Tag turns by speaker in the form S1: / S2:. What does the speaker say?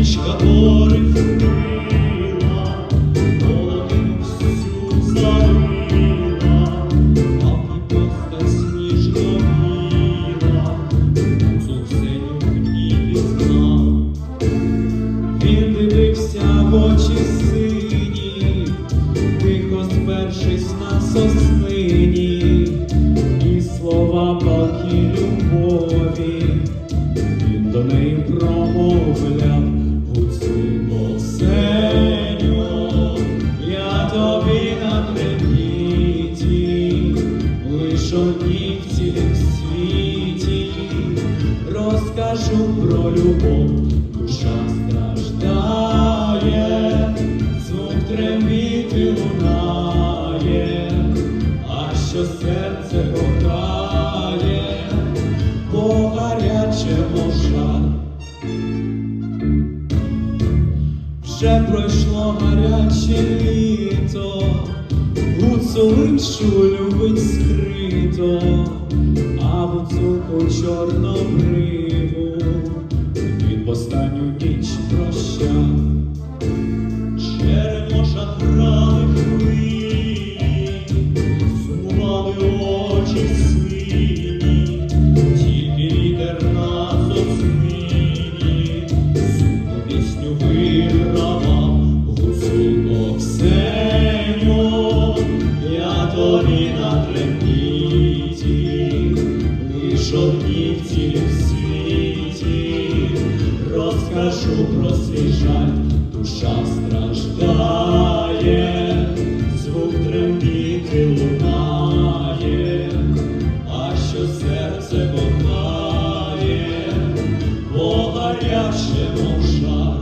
S1: річка гори вкрила, полонину всю залила, а і сніжно біла, синю в ній пізнав. Він дивився в очі сині, тихо спершись на соснині, розкажу про любов, душа страждає, звук трембіти лунає, а що серце кохає, бо гаряче мов Вже пройшло гаряче літо, гуцулиншу любить скрито, а гуцулку чорнобриву він в останню ніч прощав. кажу про свій жаль, душа страждає, звук трембіти лунає, а що серце вогнає, бо гаряче мов жар.